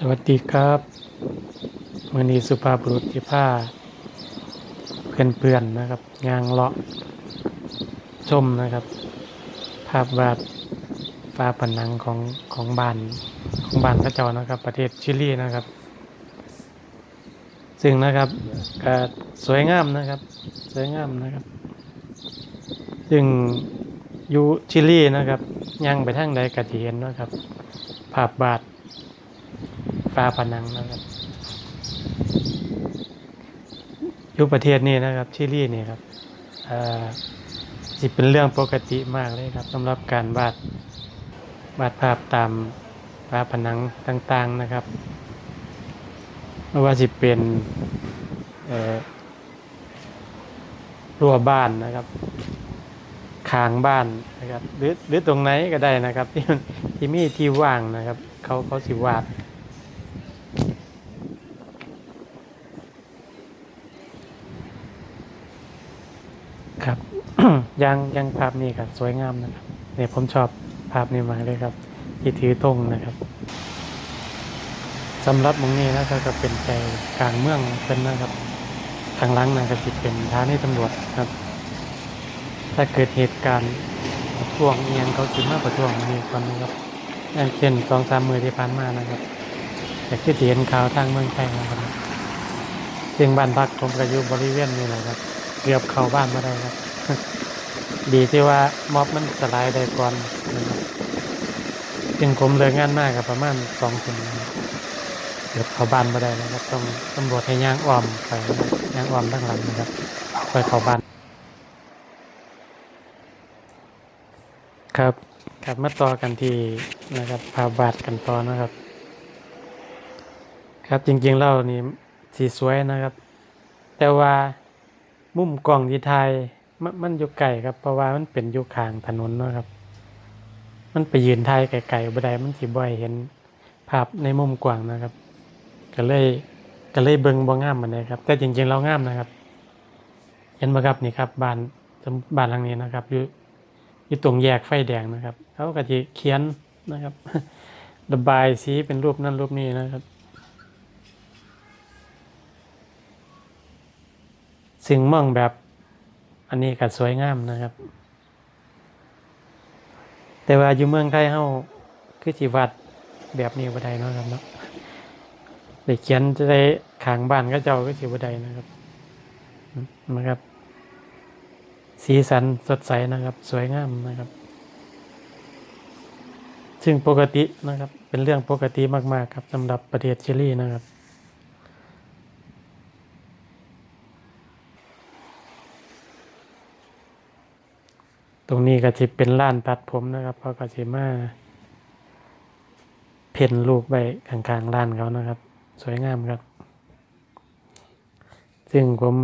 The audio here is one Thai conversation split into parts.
สวัสดีครับมือนี้สุภาพบุรุษที่ผ้าเพื่อนเพื่อนๆนะครับยางเลาะชมนะครับ ภาพวาดฟ้าผนังของของบ้านของบ้านพระเจ้านะครับ ประเทศชิลีนะครับ ซึ่งนะครับก็สวยงามนะครับ สวยงามนะครับ ซึ่งอยู่ชิลีนะครับย่างไปทางใดกะทีเห็นนะครับ ภาพวาดาผนังนะครับยู่ประเทศนี้นะครับชิลีนี่ครับอ่าสิเป็นเรื่องปกติมากเลยครับสำหรับการวาดวาดภาพตามฟ้าผนังต่าง ๆนะครับไม่ว่าสิเป็นรั้วบ้านนะครับคางบ้านนะครับหรือหรือตรงไหนก็ได้นะครับ ที่ที่มีที่ว่างนะครับ เขาเขาสิวาด ครับยังยังภาพนี้ครับสวยงามนะครับเนี่ยผมชอบภาพนี้มากเลยครับ ที่ถือธงนะครับสำหรับมองนี้นะครับก็เป็นใจกลางเมืองเป็นนะครับ ทางลังนะครับจิเป็นท้านีตำรวจครับ ถ้าเกิดเหตุการณ์ประท้วงเอียงเขาสิมากประท้วงมีคนนะครับอย่างเช่นสองสามมือที่ผ่านมานะครับแต่ที่เห็นข่าวทางเมืองไทยนะครับซึ่งบ้านพักผมก็อยู่บริเวณนี้แหละครับ เกือบเข้าบ้านมาได้ครับ ดีที่ว่าม็อบมันสลายได้ก่อนนะครับจึงผมเลิกงานมากกับประมาณสองทุ่มนะครับเกือบเข้าบ้านมาได้นะครับ ต้องตำรวจให้ย่างอ้อมไปย่างอ้อมด้านหลังนะครับค่อยเข้าบ้านครับครับมาต่อกันที่นะครับภาพวาดกันต่อนะครับ ครับจริงๆเล่านี่สีสวยนะครับ แต่ว่า มุมกล้องที่ไทยมันมันอยู่ไกลครับ เพราะว่ามันเป็นอยู่ข้างถนนเนาะครับ มันไปยืนไทยไกลๆบ่ได้มันสิบ่ให้เห็นภาพในมุมกว้างนะครับ ก็เลยก็เลยเบิ่งบ่งามมันเลยครับ แต่จริงๆเรางามนะครับ เห็นบ่ครับนี่ครับบ้านบ้านหลังนี้นะครับ อยู่อยู่ตรงแยกไฟแดงนะครับเขาก็จะเขียนนะครับระบายสีเป็นรูปนั้นรูปนี้นะครับ สิ่งมองแบบอันนี้ก็สวยงามนะครับ แต่ว่าอยู่เมืองไทยเฮาคือสิวัดแบบนี้บ่ได้เนาะครับเนาะไปเขียนจะได้ขางบ้านก็เจ้าก็สิบ่ได้นะครับนะครับ สีสันสดใสนะครับ สวยงามนะครับ ซึ่งปกตินะครับ เป็นเรื่องปกติมาก ๆ ครับสำหรับประเทศชิลีนะครับ ตรงนี้ก็จะเป็นร้านตัดผมนะครับเขาก็จะมาเพ้นรูปไว้ข้างๆร้านเขานะครับ สวยงามครับ ซึ่งผม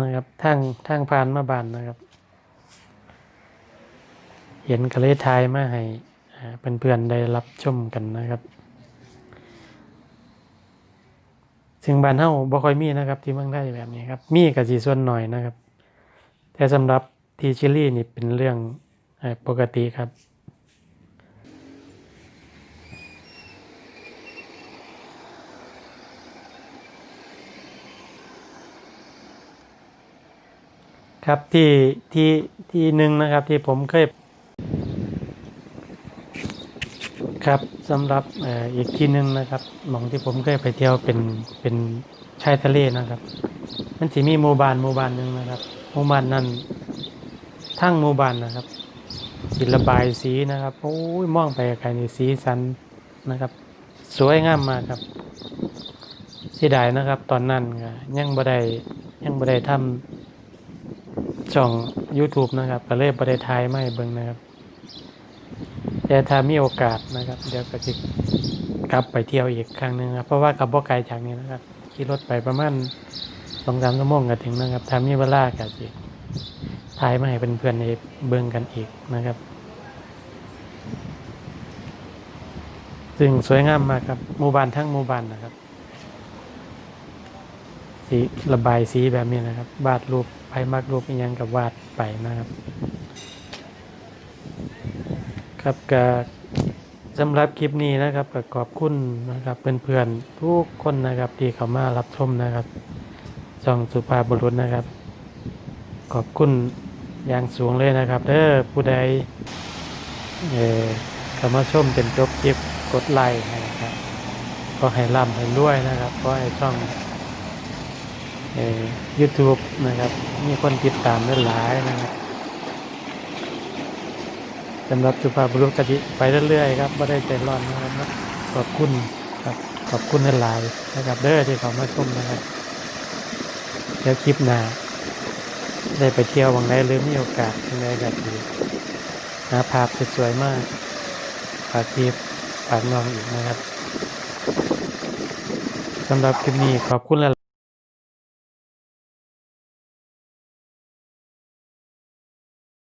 นะครับทางทางผ่านมาบ้านนะครับ เห็นก็เลทายมาให้อ่าเพื่อนๆได้รับชมกันนะครับซึ่งบ้านเฮาบ่ค่อยมีนะครับ ที่เมืองไทยแบบนี้ครับ มีก็สิส่วนหน่อยนะครับ แต่สำหรับ ที่ชิลีนี่เป็นเรื่องปกติครับครับที่ที่ที่หนึ่งนะครับที่ผมเคยครับสำหรับอีกที่หนึ่งนะครับหมองที่ผมเคยไปเที่ยวเป็นเป็นชายทะเลนะครับ มันสิมีหมู่บ้านหมู่บ้านหนึ่งนะครับหมู่บ้านนั้น ทั้งหมู่บ้านนะครับ ศิลบายสีนะครับโอ้ยมองไปไกลนี่สีสันนะครับ สวยงามมากครับเสียดายนะครับ ตอนนั้นก็ยังบ่ได้ยังบ่ได้ทำช่อง YouTube นะครับ ก็เลยบ่ได้ถ่ายมาให้เบิ่งนะครับ แต่ถ้ามีโอกาสนะครับ เดี๋ยวก็จะกลับไปเที่ยวอีกครั้งหนึ่งครับเพราะว่ากับบ่ไกลจากนี้นะครับขี่รถไปประมาณสองสามชั่วโมงก็ถึงนะครับถ้ามีเวลาก็สิ ถ่ายมาให้เพื่อนๆในเบิ่งกันอีกนะครับ ซึ่งสวยงามมากครับหมู่บ้านทั้งหมู่บ้านนะครับ สีระบายสีแบบนี้นะครับ วาดรูปไปมักรูปยังกับวาดไปนะครับ ครับก็สำหรับคลิปนี้นะครับก็ขอบคุณนะครับเพื่อนๆทุกคนนะครับที่เข้ามารับชมนะครับช่องสุภาพบุรุษนะครับ ขอบคุณ อย่างสูงเลยนะครับเด้อผู้ใดเออเข้ามาชมจนจบคลิปกดไลค์นะครับ ก็ให้ร่ำให้รวยนะครับก็ให้ช่องเอ่อ YouTube นะครับ มีคนติดตามหลายนะครับสำหรับสุภาพบุรุษกติไปเรื่อยๆครับไม่ได้ใจร้อนนะครับขอบคุณครับขอบคุณหลายนะครับ เด้อที่เขามาชมนะครับเดี๋ยวคลิปหน้า ได้ไปเที่ยววังได้หรือมีโอกาสที่ได้ก็ดีหาภาพสวยๆมากฝากคลิปฝากน้องอีกนะครับสำหรับคลิปนี้ขอบคุณหลาย